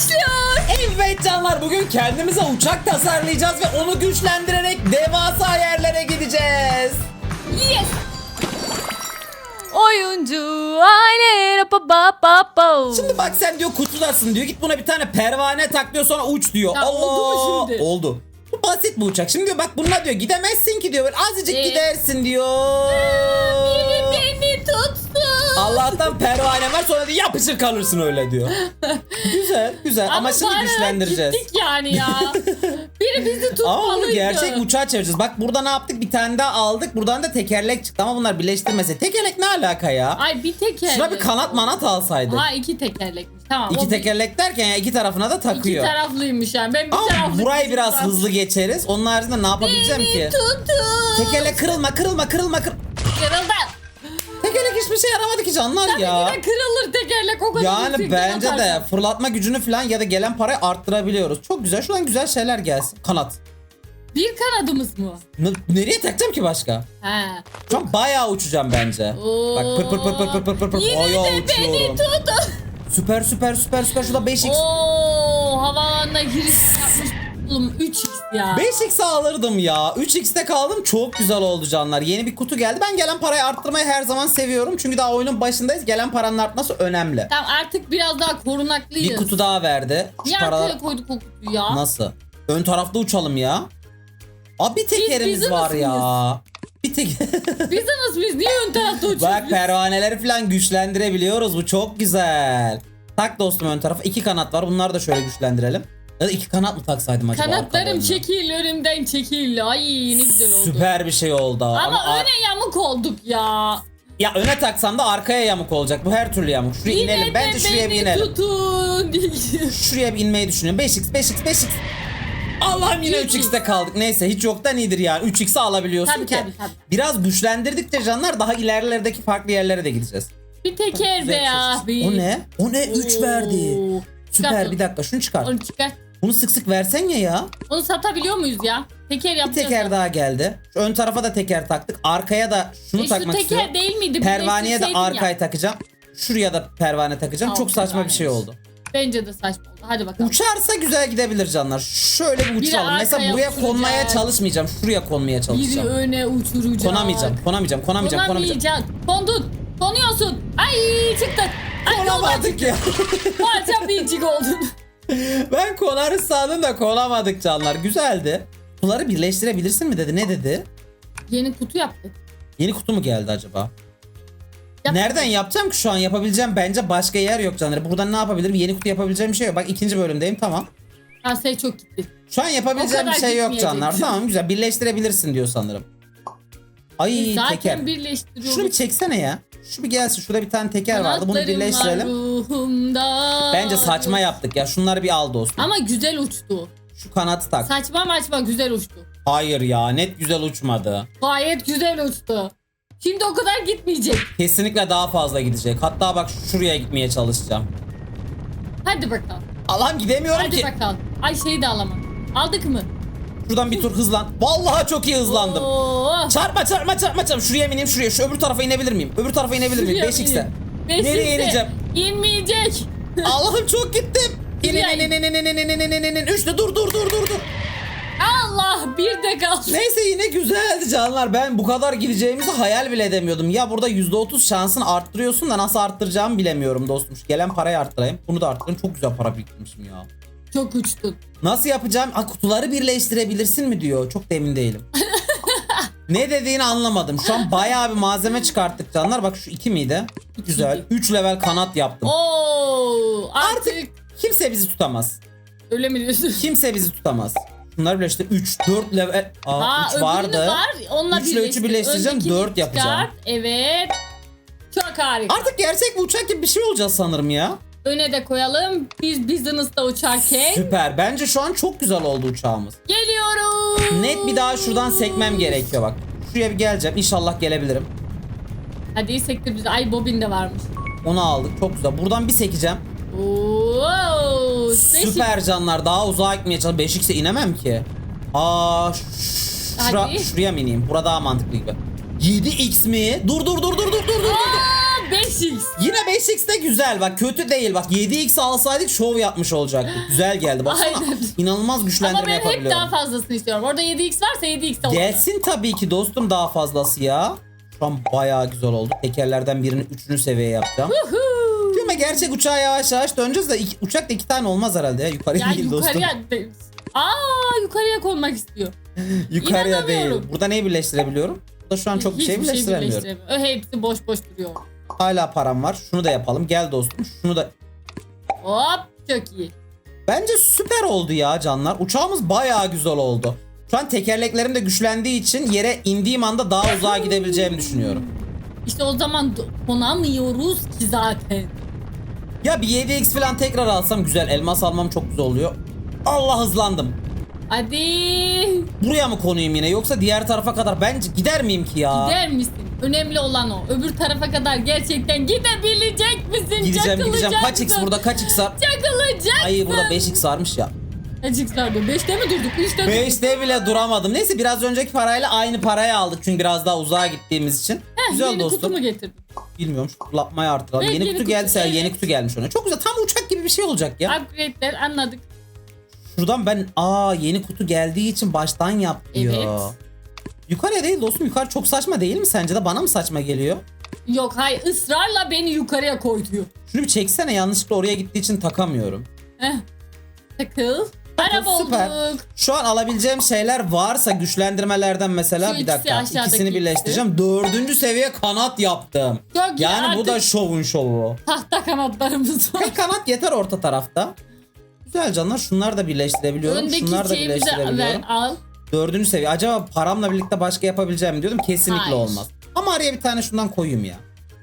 başlıyor. Evet canlar bugün kendimize uçak tasarlayacağız ve onu güçlendirerek devasa yerlere gideceğiz. Yes. Oyuncu aile pa pa pa pa. Şimdi bak sen diyor kutudasın diyor git buna bir tane pervane tak diyor sonra uç diyor. Ya oldu mu şimdi? Oldu. Bu basit bu uçak. Şimdi diyor bak bununla diyor gidemezsin ki diyor. Böyle azıcık Ee? gidersin diyor. Beni tutsun. Allah'tan pervane var sonra diyor yapışır kalırsın öyle diyor. güzel güzel ama, şimdi bağırarak güçlendireceğiz. Gittik yani ya. Biri bizi Ama tutmalıydı. bunu gerçek uçağa çevireceğiz. Bak burada ne yaptık? Bir tane daha aldık. Buradan da tekerlek çıktı ama bunlar birleştirmese. Tekerlek ne alaka ya? Ay bir tekerlek. Şuna bir kanat manat alsaydık. Ha iki tekerlekmiş. Tamam. İki bir- tekerlek derken ya iki tarafına da İki takıyor. taraflıymış yani. Ben bir Ama taraflı. burayı biraz hızlı geçeriz. Onun haricinde ne yapabileceğim ki? Tutun. Tekerlek kırılma kırılma kırılma kır. Kırıldı. Hiçbir şey yaramadı ki canlar Tabii ya. ki de kırılır tekerlek o kadar Yani yüksekten bence de atarsan. fırlatma gücünü falan ya da gelen parayı arttırabiliyoruz. Çok güzel. Şuradan güzel şeyler gelsin. Kanat. Bir kanadımız mı? N- nereye takacağım ki başka? He. Şu an bayağı uçacağım bence. Oo. Bak pır pır pır pır pır pır pır pır. Yine Ayağa de beni uçuyorum. tutun. Süper süper süper süper. Şurada 5x. Oo havalarına giriş yapmış. Oğlum 3x ya. 5x alırdım ya. 3x'te kaldım. Çok güzel oldu canlar. Yeni bir kutu geldi. Ben gelen parayı arttırmayı her zaman seviyorum. Çünkü daha oyunun başındayız. Gelen paranın artması önemli. Tamam artık biraz daha korunaklıyız. Bir kutu daha verdi. Şu Niye paralar arkaya koyduk o kutuyu ya? nasıl? Ön tarafta uçalım ya. Abi bir tekerimiz bizi var ya. Bir tek Biz nasıl biz? Niye ön tarafta uçuyoruz? Bak biz? pervaneleri falan güçlendirebiliyoruz. Bu çok güzel. Tak dostum ön tarafa. iki kanat var. Bunları da şöyle güçlendirelim. Ya da iki kanat mı taksaydım acaba? Kanatlarım arkalarına? çekil önümden çekil. Ay ne güzel oldu. Süper bir şey oldu. Ama, ar- öne yamuk olduk ya. Ya öne taksam da arkaya yamuk olacak. Bu her türlü yamuk. Şuraya Yine inelim. de Bence şuraya bir inelim. tutun. Şuraya bir inmeyi düşünüyorum. 5x 5x 5x. Allah'ım yine 3x. 3x'te kaldık. Neyse hiç yoktan iyidir yani. 3x'i alabiliyorsun Tabii, ki. tabii, tabii. Biraz güçlendirdikçe canlar daha ilerlerdeki farklı yerlere de gideceğiz. bir teker be Güzel seçtik. Bir. O ne? O ne? 3 Oo. verdi. Süper Çıkart bir dakika şunu çıkar. Onu çıkar. Bunu sık sık versen ya ya. Onu satabiliyor muyuz ya? Teker Bir yapacağız. teker da. daha geldi. Şu ön tarafa da teker taktık. Arkaya da şunu E, şu takmak teker istiyorum. değil miydi? Pervaneye de Birleştirseydin ya. arkaya takacağım. Şuraya da pervane takacağım. Tamam, Çok saçma bir şey oldu. Bence de saçma oldu. Hadi bakalım. Uçarsa güzel gidebilir canlar. Şöyle bir uçalım. arkaya Mesela buraya uçuracak. konmaya çalışmayacağım. Şuraya konmaya Biri çalışacağım. öne uçuracak. Konamayacağım, konamayacağım, konamayacağım, konamayacağım. Konamayacak. Kondun. Konuyorsun. Ay çıktı. Ay Konamadık ya. Parça bincik oldun. ben konarız sandım da konamadık canlar. Güzeldi. Kutuları birleştirebilirsin mi dedi. Ne dedi? Yeni kutu yaptık. Yeni kutu mu geldi acaba? Yap- Nereden yapacağım ki şu an yapabileceğim bence başka yer yok canlar. Buradan ne yapabilirim? Yeni kutu yapabileceğim bir şey yok. Bak ikinci bölümdeyim tamam. Ha sen çok gitti. Şu an yapabileceğim bir şey yok canlar. Tamam güzel birleştirebilirsin diyor sanırım. Ay Zaten teker. Şunu bir çeksene ya. Şu bir gelsin. Şurada bir tane teker vardı. Bunu Kanatlarım var birleştirelim. ruhumda. Bence saçma yaptık ya. Şunları bir al dostum. Ama güzel uçtu. Şu kanatı tak. Saçma maçma güzel uçtu. Hayır ya net güzel uçmadı. Gayet güzel uçtu. Şimdi o kadar gitmeyecek. Kesinlikle daha fazla gidecek. Hatta bak şuraya gitmeye çalışacağım. Hadi bakalım. Allah'ım gidemiyorum Hadi ki. bakalım. Ay şeyi de alamam. Aldık mı? Şuradan bir tur hızlan. Vallahi çok iyi hızlandım. Oo. Çarpma çarpma çarpma çarpma. Şuraya ineyim şuraya. Şu öbür tarafa inebilir miyim? Öbür tarafa inebilir miyim? Şuraya 5x'te. mıyım? Beş Nereye X'e ineceğim? İnmeyecek. Allah'ım çok gittim. İn in in in in in in in in in in. Üçte dur dur dur dur dur. Allah bir de kaldı. Neyse yine güzeldi canlar. Ben bu kadar gideceğimizi hayal bile edemiyordum. Ya burada %30 şansını arttırıyorsun da nasıl arttıracağımı bilemiyorum dostum. Şu gelen parayı arttırayım. Bunu da arttırayım. Çok güzel para biriktirmişim ya. Çok uçtun. Nasıl yapacağım? Ha, kutuları birleştirebilirsin mi diyor. Çok da emin değilim. ne dediğini anlamadım. Şu an bayağı bir malzeme çıkarttık canlar. Bak şu iki miydi? Güzel. 3 level kanat yaptım. Oo, artık, Artık kimse bizi tutamaz. öyle mi diyorsun? Kimse bizi tutamaz. Bunlar birleştir. 3, 4 level. Aa, Ha, 3 öbürünü vardı. var. Onunla Üçle üçü birleştireceğim, Öndekini dört yapacağım. çıkart. Evet. Çok harika. Artık gerçek bir uçak gibi bir şey olacağız sanırım ya. Öne de koyalım. Biz business'ta uçarken. Süper. Bence şu an çok güzel oldu uçağımız. Geliyorum. Net bir daha şuradan sekmem gerekiyor bak. Şuraya bir geleceğim. İnşallah gelebilirim. Hadi sektir bizi. Ay bobin de varmış. Onu aldık. Çok güzel. Buradan bir sekeceğim. Oo, Süper canlar. Daha uzağa gitmeye çalışıyorum. 5x'e inemem ki. Aa, şura, Hadi. şuraya mı ineyim? Burada daha mantıklı gibi. 7x mi? Dur dur dur dur dur dur dur. Dur. Aa, 5x. Yine 5x de güzel bak kötü değil bak 7x alsaydık şov yapmış olacaktık. Güzel geldi baksana. Aynen. İnanılmaz Ama güçlendirme ben hep yapabiliyorum. daha fazlasını istiyorum. Orada 7x varsa 7x de olur. Gelsin tabii ki dostum daha fazlası ya. Şu an bayağı güzel oldu. Tekerlerden birini üçüncü seviye yapacağım. Huhu. Değil mi? Gerçek uçağa yavaş yavaş döneceğiz de iki, uçak da iki tane olmaz herhalde ya. Yukarıya Ya değil dostum. yukarıya... Aa yukarıya konmak istiyor. Yukarıya değil. İnanamıyorum. Burada neyi birleştirebiliyorum? Burada şu an çok bir şey Hiçbir birleştiremiyorum. birleştiremiyor. Hepsi boş boş duruyor. Hala param var. Şunu da yapalım. Gel dostum. Şunu da Hop çok iyi. Bence süper oldu ya canlar. Uçağımız bayağı güzel oldu. Şu an tekerleklerim de güçlendiği için yere indiğim anda daha uzağa gidebileceğimi düşünüyorum. İşte o zaman konamıyoruz ki zaten. Ya bir 7x falan tekrar alsam güzel. Elmas almam çok güzel oluyor. Allah hızlandım. Hadi Buraya mı konuyum yine yoksa diğer tarafa kadar bence gider miyim ki ya? gider misin? Önemli olan o. Öbür tarafa kadar gerçekten gidebilecek misin? Gideceğim gideceğim. Kaç x burada kaç x var? Çakılacaksın. Ay burada 5x varmış ya. Kaç x vardı? 5'te mi durduk? 3'te durduk. 5'te bile duramadım. Neyse biraz önceki parayla aynı parayı aldık çünkü biraz daha uzağa gittiğimiz için. Heh, güzel yeni dostum. kutumu getirdim. Bilmiyorum şu fırlatmayı artıralım. Evet, yeni, yeni kutu kutu, geldiyse evet. yeni kutu gelmiş ona. Çok güzel tam uçak gibi bir şey olacak ya. Upgrade'ler anladık. Şuradan ben aa yeni kutu geldiği için baştan yap diyor. Evet. Yukarıya değil dostum yukarı çok saçma değil mi sence de bana mı saçma geliyor? Yok hayır ısrarla beni yukarıya koy diyor. Şunu bir çeksene yanlışlıkla oraya gittiği için takamıyorum. Heh. Takıl. Araba Süper. olduk. Şu an alabileceğim şeyler varsa güçlendirmelerden mesela Şu bir ikisi dakika aşağıdaki ikisini birleştireceğim. Dördüncü seviye kanat yaptım. Çok iyi, Yani bu da şovun şovu. Tahta kanatlarımız var. Tek kanat yeter orta tarafta. Güzel canlar şunları da birleştirebiliyorum. Öndeki Şunları da şeyimizi ver, birleştirebiliyorum. al. Dördüncü seviye. Acaba paramla birlikte başka yapabileceğim mi diyordum. Kesinlikle Hayır. olmaz. Ama araya bir tane şundan koyayım ya.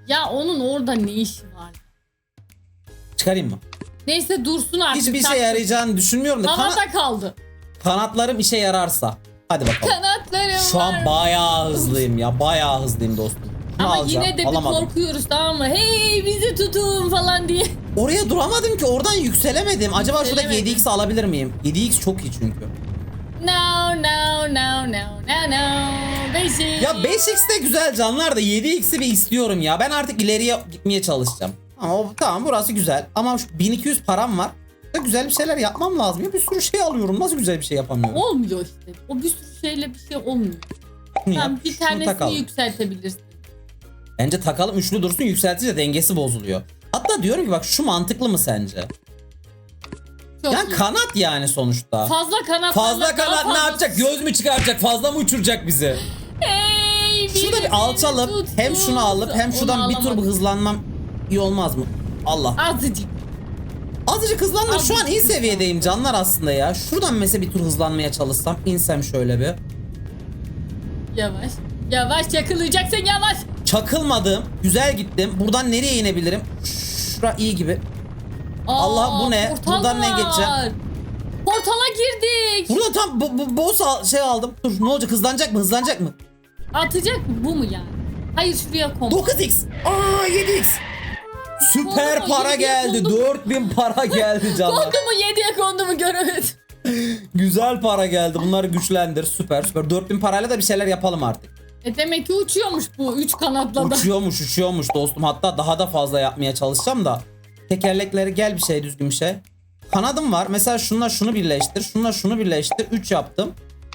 Ya onun orada ne işi var? Çıkarayım mı? Neyse dursun artık. Hiçbir şey yarayacağını düşünmüyorum da. Kana- Havada kaldı. kanatlarım işe yararsa. Hadi bakalım. Kanatlarım Şu var. an bayağı hızlıyım ya. Bayağı hızlıyım dostum. Şunu Ama alacağım. yine de bir Alamadım. korkuyoruz tamam mı? Hey bizi tutun falan diye. Oraya duramadım ki. Oradan yükselemedim. Acaba şurada Yükselemedin. 7x alabilir miyim? 7x çok iyi çünkü. No no no no no no. Beşik. Ya 5x de güzel canlar da 7x'i bir istiyorum ya. Ben artık ileriye gitmeye çalışacağım. Ama o- tamam burası güzel. Ama şu 1200 param var. Da güzel bir şeyler yapmam lazım. Ya bir sürü şey alıyorum. Nasıl güzel bir şey yapamıyorum? Olmuyor işte. O bir sürü şeyle bir şey olmuyor. Şunu yap, Tamam bir şunu tanesini takalım. yükseltebilirsin. Bence takalım üçlü dursun yükseltince dengesi bozuluyor. Hatta diyorum ki bak şu mantıklı mı sence? Çok Yani kanat yani sonuçta. Fazla kanat. Fazla kanat ne yapacak? Göz mü çıkaracak? Fazla mı uçuracak bizi? Hey, Şurada bir alçalıp tut, hem şunu alıp hem Onu şuradan bir tur alamadım. hızlanmam iyi olmaz mı? Allah. Azıcık. Azıcık hızlandım. Şu an Azıcık iyi seviyedeyim canlar aslında ya. Şuradan mesela bir tur hızlanmaya çalışsam, insem şöyle bir. Yavaş. Yavaş yakalayacaksın yavaş. Çakılmadım. Güzel gittim. Buradan nereye inebilirim? Şura iyi gibi. Aa, Allah, bu ne? Buradan ne geçeceğim? Portala girdik. Burada tam bu, bu, boss al- şey aldım. Dur ne olacak? Hızlanacak mı? Hızlanacak mı? Atacak mı? Bu mu yani? Hayır şuraya kom. 9x. Aa 7x. Süper Kondu para geldi. kondu mu? 4000 para geldi canlar. Kondu mu? Yediye kondu mu göremedim. Güzel para geldi. Bunları güçlendir. Süper süper. 4000 parayla da bir şeyler yapalım artık. E demek ki uçuyormuş bu üç kanatla da. Uçuyormuş uçuyormuş dostum. Hatta daha da fazla yapmaya çalışacağım da. Tekerlekleri gel bir şey düzgün bir şey. Kanadım var. Mesela şunla şunu birleştir. Şunla şunu birleştir. 3 yaptım.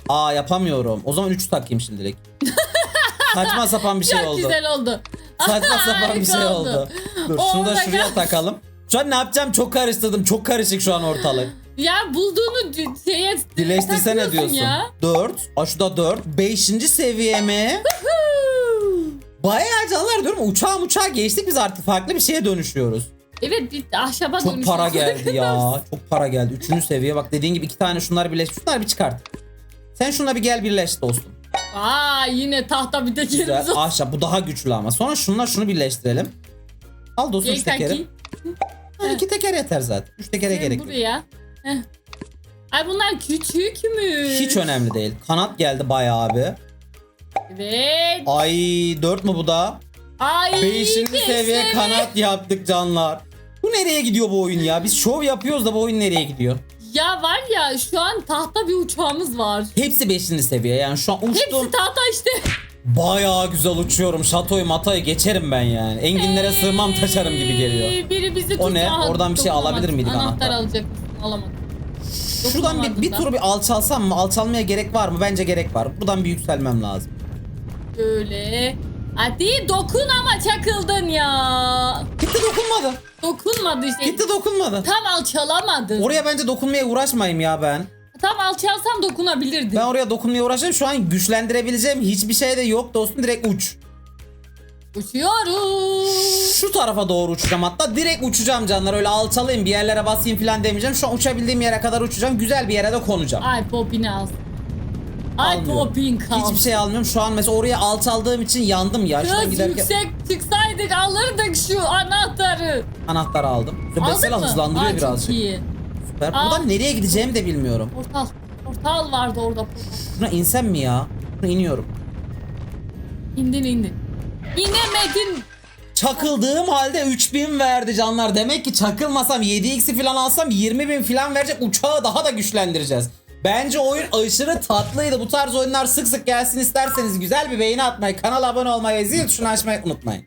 Aa yapamıyorum. O zaman 3 takayım şimdilik. Saçma sapan bir şey Çok oldu. güzel oldu. Saçma sapan bir şey oldu. Dur şunu da şuraya kal- takalım. Şu an ne yapacağım çok karıştırdım. Çok karışık şu an ortalık. Ya bulduğunu şeye Birleştirsene diyorsun. Ya. 4. Aa şu da 4. 5. seviye mi? Bayağı canlar diyorum uçağa uçağa geçtik biz artık farklı bir şeye dönüşüyoruz. Evet bir ahşaba Çok para geldi ya. Çok para geldi. Üçüncü seviye bak dediğin gibi iki tane şunlar birleş. Şunları bir çıkart. Sen şuna bir gel birleş dostum. Aa yine tahta bir tekerimiz Güzel. oldu. Ahşap bu daha güçlü ama. Sonra şunla şunu birleştirelim. Al dostum üç tekeri. kanki. Ha, iki teker yeter zaten. Üç tekere gerek yok. buraya. Heh. Ay bunlar küçük mü? Hiç önemli değil. Kanat geldi bayağı abi. Evet. Ay 4 mü bu da? Ay. Beşinci beş seviye kanat yaptık canlar. Nereye gidiyor bu oyun ya? Biz şov yapıyoruz da bu oyun nereye gidiyor? Ya var ya şu an tahta bir uçağımız var. Hepsi 5. seviye yani şu an uçtum. Hepsi tahta işte. Bayağı güzel uçuyorum. Şatoyu matayı geçerim ben yani. Enginlere sığmam taşarım gibi geliyor. Biri bizi O ne? tuzağa Oradan bir şey alabilir miydik Anahtar anahtar? alacak? Alamadım. Şuradan bir, bir da. tur bir alçalsam mı? Alçalmaya gerek var mı? Bence gerek var. Buradan bir yükselmem lazım. Böyle. Hadi dokun ama çakıldın ya. Gitti dokunmadı. Dokunmadı işte. Gitti dokunmadı. Tam alçalamadın. Oraya bence dokunmaya uğraşmayayım ya ben. Tam alçalsam dokunabilirdin. Ben oraya dokunmaya uğraşıyorum. Şu an güçlendirebileceğim hiçbir şey de yok dostum. Direkt uç. Uçuyoruz. Şu tarafa doğru uçacağım hatta. Direkt uçacağım canlar. Öyle alçalayım bir yerlere basayım falan demeyeceğim. Şu an uçabildiğim yere kadar uçacağım. Güzel bir yere de konacağım. Ay popini al. Ay Almıyorum. popin. Hiçbir şey almıyorum. Şu an mesela oraya alçaldığım için yandım ya. Şuradan giderken yüksek çıksaydık alırdık şu anahtarı. anahtarı aldım. Aldın Mesela mı? hızlandırıyor Ay, birazcık. Çok iyi. Süper. Buradan nereye gideceğimi de bilmiyorum. Portal. Portal vardı orada. Şuna insem mi ya? Şuna iniyorum. İndin indin. İnemedin. Çakıldığım halde 3000 verdi canlar. Demek ki çakılmasam 7x'i falan alsam 20.000 falan verecek. Uçağı daha da güçlendireceğiz. Bence oyun aşırı tatlıydı. Bu tarz oyunlar sık sık gelsin isterseniz güzel bir beğeni atmayı, kanala abone olmayı zil tuşunu açmayı unutmayın.